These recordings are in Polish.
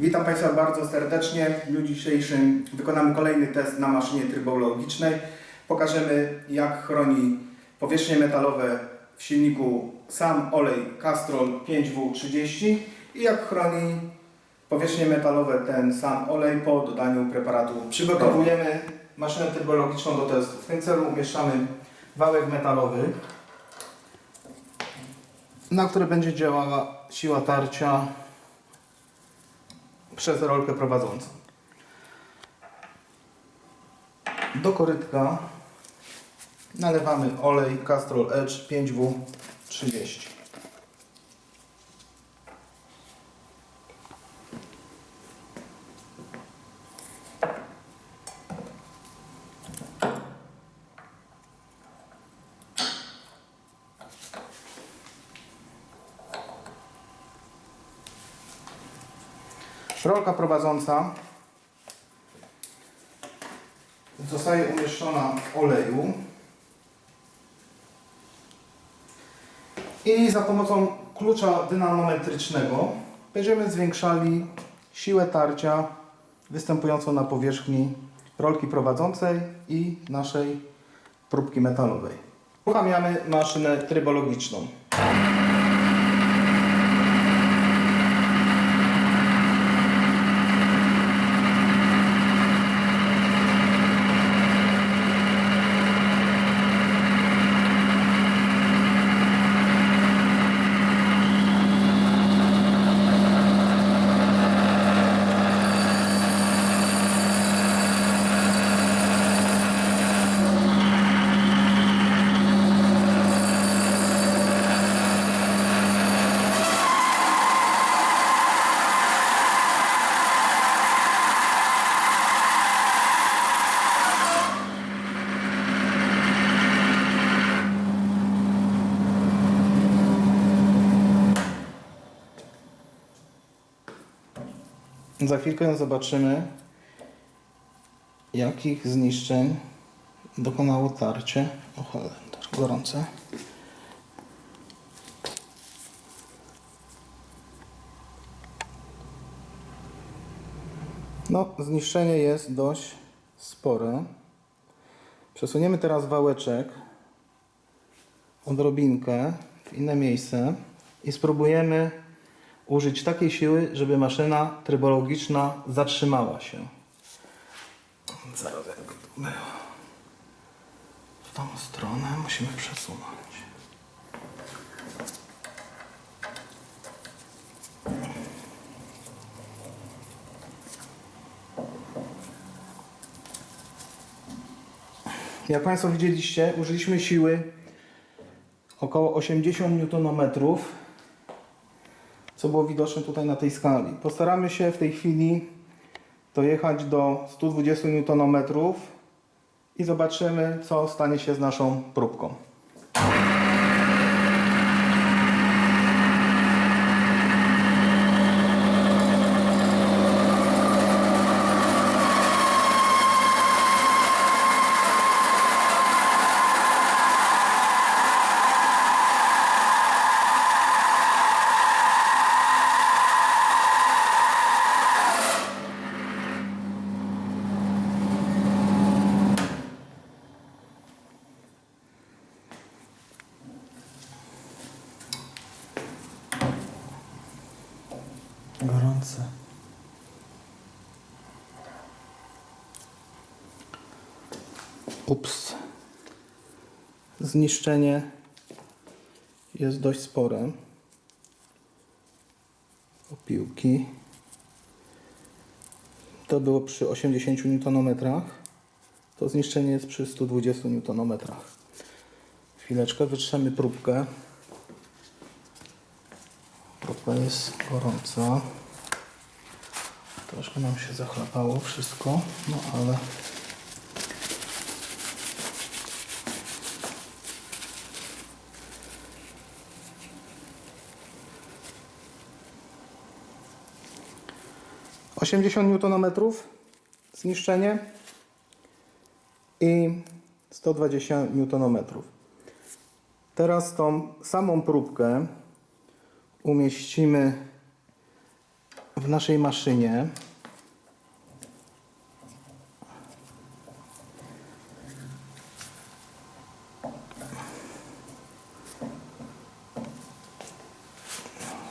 Witam Państwa bardzo serdecznie. W dniu dzisiejszym wykonamy kolejny test na maszynie trybologicznej. Pokażemy jak chroni powierzchnie metalowe w silniku sam olej Castrol 5W30 i jak chroni powierzchnie metalowe ten sam olej po dodaniu preparatu. Przygotowujemy maszynę trybologiczną do testu. W tym celu umieszczamy wałek metalowy, na który będzie działała siła tarcia przez rolkę prowadzącą. Do korytka nalewamy olej Castrol Edge 5W30. Rolka prowadząca zostaje umieszczona w oleju i za pomocą klucza dynamometrycznego będziemy zwiększali siłę tarcia występującą na powierzchni rolki prowadzącej i naszej próbki metalowej. Uruchamiamy maszynę trybologiczną. Za chwilkę zobaczymy, jakich zniszczeń dokonało tarcie. O Holender, gorące. No, zniszczenie jest dość spore. Przesuniemy teraz wałeczek odrobinkę w inne miejsce i spróbujemy użyć takiej siły, żeby maszyna trybologiczna zatrzymała się. Zaraz jak to było. W tą stronę musimy przesunąć. Jak Państwo widzieliście, użyliśmy siły około 80 Nm co było widoczne tutaj na tej skali. Postaramy się w tej chwili dojechać do 120 Nm i zobaczymy, co stanie się z naszą próbką. Gorące. Ups. Zniszczenie jest dość spore. Opiłki. To było przy 80 Nm. To zniszczenie jest przy 120 Nm. Chwileczkę, wytrzemy próbkę. Próbka jest gorąca. Troszkę nam się zachlapało wszystko, no ale Osiemdziesiąt Nm zniszczenie i 120 Nm. Teraz tą samą próbkę umieścimy w naszej maszynie.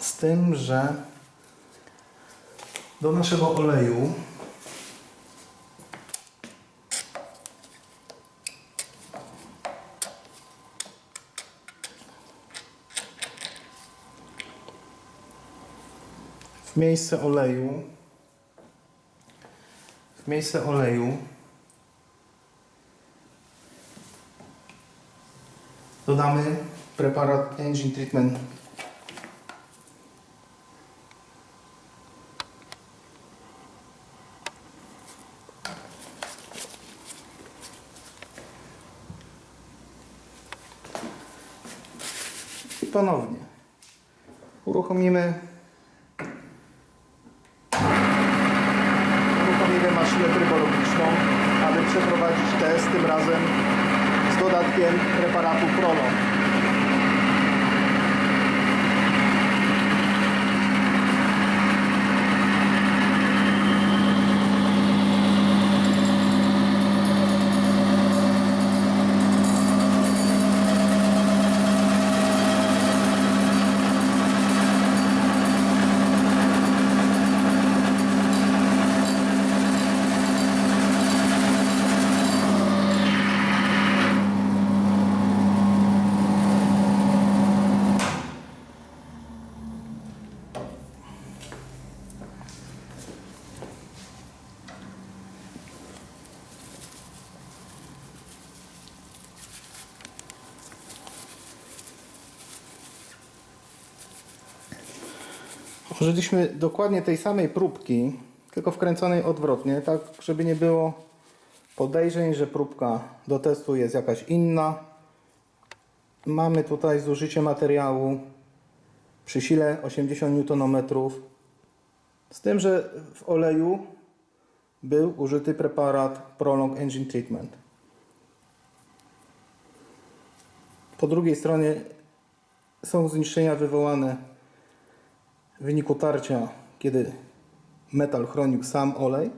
Z tym, że do naszego oleju w miejsce oleju w miejsce oleju dodamy preparat Engine Treatment. I ponownie uruchomimy maszynę trybologiczną, aby przeprowadzić test tym razem z dodatkiem preparatu Prolo. Użyliśmy dokładnie tej samej próbki, tylko wkręconej odwrotnie, tak żeby nie było podejrzeń, że próbka do testu jest jakaś inna. Mamy tutaj zużycie materiału przy sile 80 Nm. Z tym, że w oleju był użyty preparat Prolong Engine Treatment. Po drugiej stronie są zniszczenia wywołane w wyniku tarcia, kiedy metal chronił sam olej,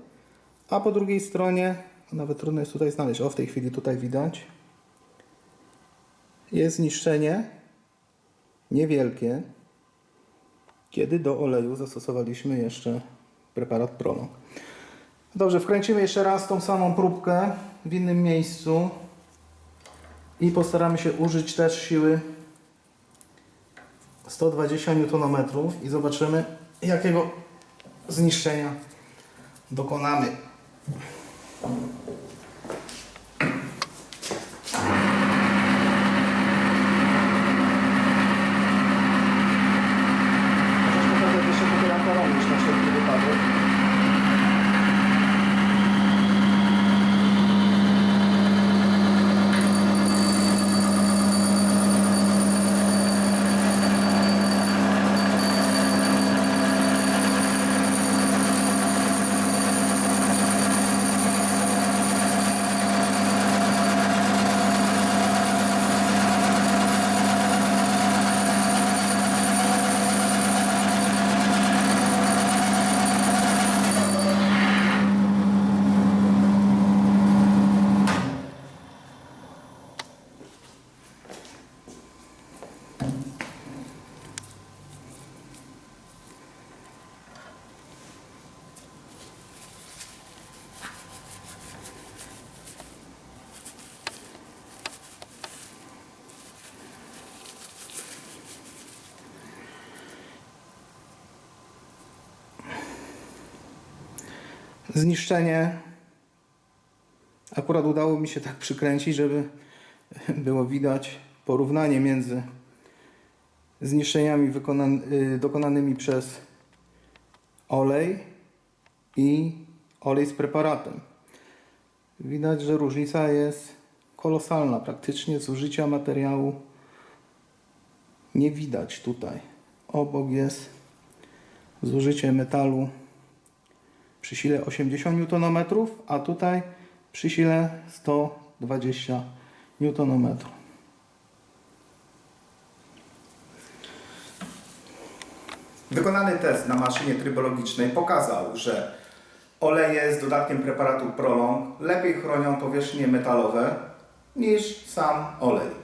a po drugiej stronie, nawet trudno jest tutaj znaleźć, o w tej chwili tutaj widać, jest zniszczenie niewielkie, kiedy do oleju zastosowaliśmy jeszcze preparat Prolong. Dobrze, wkręcimy jeszcze raz tą samą próbkę w innym miejscu i postaramy się użyć też siły 120 Nm i zobaczymy jakiego zniszczenia dokonamy. Zniszczenie. Akurat udało mi się tak przykręcić, żeby było widać porównanie między zniszczeniami y, dokonanymi przez olej i olej z preparatem. Widać, że różnica jest kolosalna. Praktycznie zużycia materiału nie widać tutaj. Obok jest zużycie metalu przy sile 80 Nm, a tutaj przy sile 120 Nm. Wykonany test na maszynie trybologicznej pokazał, że oleje z dodatkiem preparatu Prolong lepiej chronią powierzchnie metalowe niż sam olej.